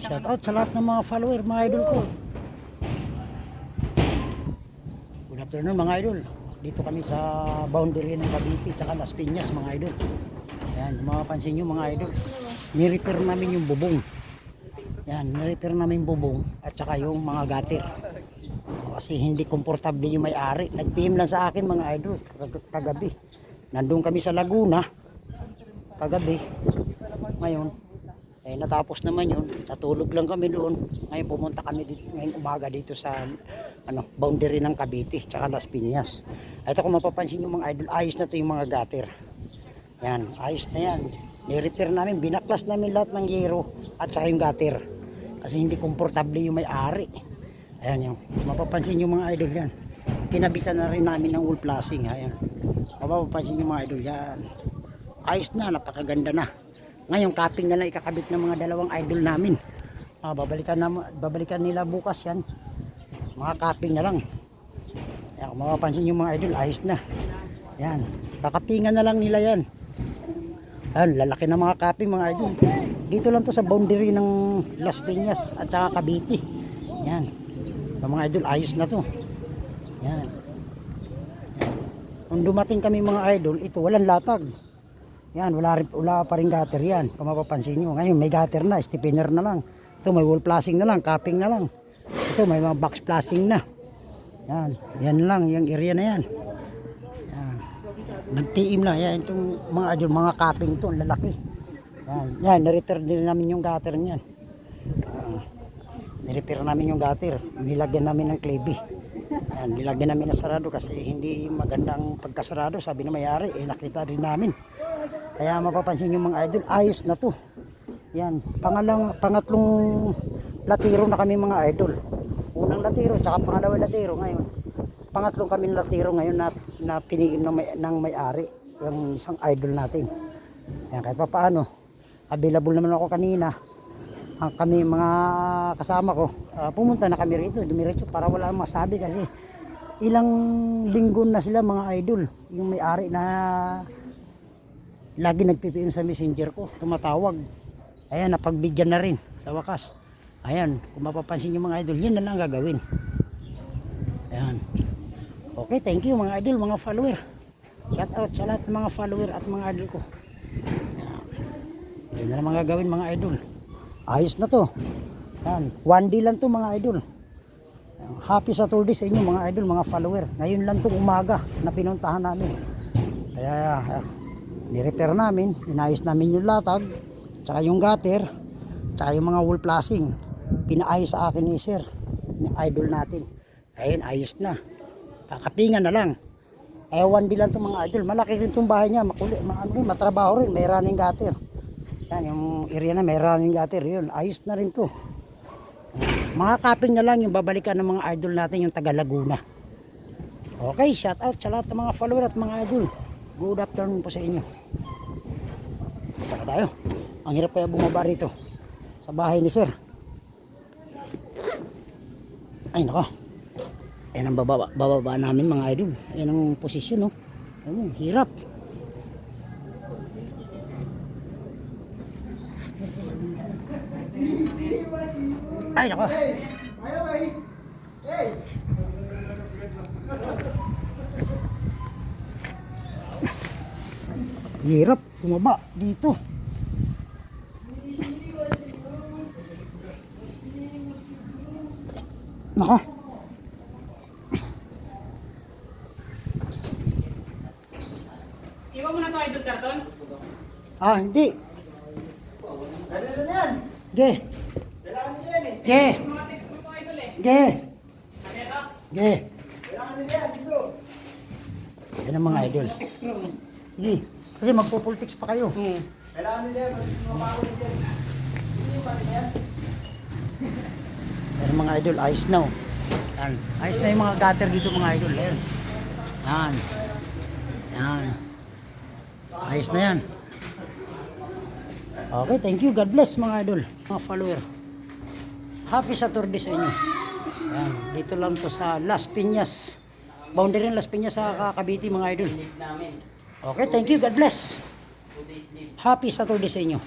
Shout out sa lahat ng mga follower, mga idol ko. Good afternoon mga idol. Dito kami sa boundary ng Cavite tsaka Las Piñas mga idol. Yan, kung mapapansin nyo mga idol. Ni-repair namin yung bubong. Yan, ni-repair namin yung bubong at saka yung mga gatir. Kasi hindi komportable yung may-ari. Nag-PM lang sa akin mga idol kag- kagabi. Nandun kami sa Laguna kagabi. Ngayon, eh natapos naman yun. Natulog lang kami doon. Ngayon pumunta kami dito, ngayon umaga dito sa ano, boundary ng Cavite tsaka Las Piñas. Ito kung mapapansin nyo mga idol, ayos na to yung mga gutter. Yan, ayos na yan. Ni-repair namin, binaklas namin lahat ng yero at saka yung gutter. Kasi hindi komportable yung may-ari. Ayan yung, mapapansin nyo mga idol yan. Kinabitan na rin namin ng wool flashing. Ayan. Mapapansin nyo mga idol yan. Ayos na, napakaganda na. Ngayon, capping na lang ikakabit ng mga dalawang idol namin. Ah, babalikan, na, babalikan nila bukas yan. Mga capping na lang. Ayan, kung mapapansin yung mga idol, ayos na. Yan. Kakapingan na lang nila yan. Ayan, lalaki na mga capping mga idol. Dito lang to sa boundary ng Las Piñas at saka Cavite. Yan. Yung mga idol, ayos na to. Yan. Yan. Nung dumating kami mga idol, ito walang latag. Yan, wala, wala pa rin gutter yan. Kung mapapansin nyo. Ngayon, may gutter na, stiffener na lang. Ito, may wall flashing na lang, capping na lang. Ito, may mga box flashing na. Yan, yan lang, yung area na yan. Yan. Nagtiim na, yan, itong mga idol, mga capping to, lalaki. Yan, yan, na-repair din namin yung gutter niyan. Uh, nirepair namin yung gutter. Nilagyan namin ng clay yan, nilagyan namin ng sarado kasi hindi magandang pagkasarado. Sabi na may-ari, eh nakita rin namin. Kaya mapapansin yung mga idol, ayos na to. Yan, pangalang, pangatlong latiro na kami mga idol. Unang latiro, tsaka pangalawang latiro ngayon. Pangatlong kami latiro ngayon na, na piniim ng, may, ng may-ari, yung isang idol natin. Yan, kahit pa paano, available naman ako kanina. Ang kami mga kasama ko, ah, pumunta na kami rito, dumiretso para wala nang masabi kasi ilang linggo na sila mga idol. Yung may-ari na lagi nagpipim sa messenger ko, tumatawag. Ayan, napagbigyan na rin sa wakas. Ayan, kung mapapansin yung mga idol, yun na lang ang gagawin. Ayan. Okay, thank you mga idol, mga follower. Shout out sa lahat ng mga follower at mga idol ko. Ayan. Yun na lang mga gagawin mga idol. Ayos na to. Yan. One day lang to mga idol. Yan. Happy Saturday sa inyo mga idol, mga follower. Ngayon lang tong umaga na pinuntahan namin. Kaya ni-repair namin, inayos namin yung latag, tsaka yung gutter, tsaka yung mga wall flashing. Pinaayos sa akin ni sir, ni idol natin. Ayun, ayos na. Kakapingan na lang. Eh, one lang to mga idol. Malaki rin tong bahay niya. Makuli, ma, ano, rin, matrabaho rin. May running gutter. Yan, yung area na may running gutter. Yun, ayos na rin to. Mga kaping na lang yung babalikan ng mga idol natin yung taga Laguna. Okay, shout out sa lahat ng mga follower at mga idol. Good afternoon po sa inyo. Tara tayo. Ang hirap kaya bumaba rito sa bahay ni sir. Ay nako. Yan ang bababa, bababa namin mga idol. Yan ang posisyon no. Ayun, hirap. Ay nako. Hirap bumaba dito. Nako. Iwan mo na to idol karton. Ah, hindi. Ano na yan? Ge. Kailangan nila yan eh. Ge. Mga text mo to idol eh. Ge. Ano ito? Ge. Kailangan nila yan dito. Yan ang mga idol. Text ko. Sige. Kasi magpupultiks pa kayo. Hmm. Kailangan nila yan. Nila yan. Hindi pa rin yan. Yan ang mga idol. Ayos na. oh. Yan. Ayos na yung mga gutter dito mga idol. Yan. Yan. Yan. Ayos na yan. Okay, thank you. God bless mga idol. Mga follower. Happy Saturday sa inyo. Yan. Dito lang to sa Las Piñas. Boundary ng Las Piñas sa Cavite mga idol. Okay, thank you. God bless. Happy Saturday sa inyo.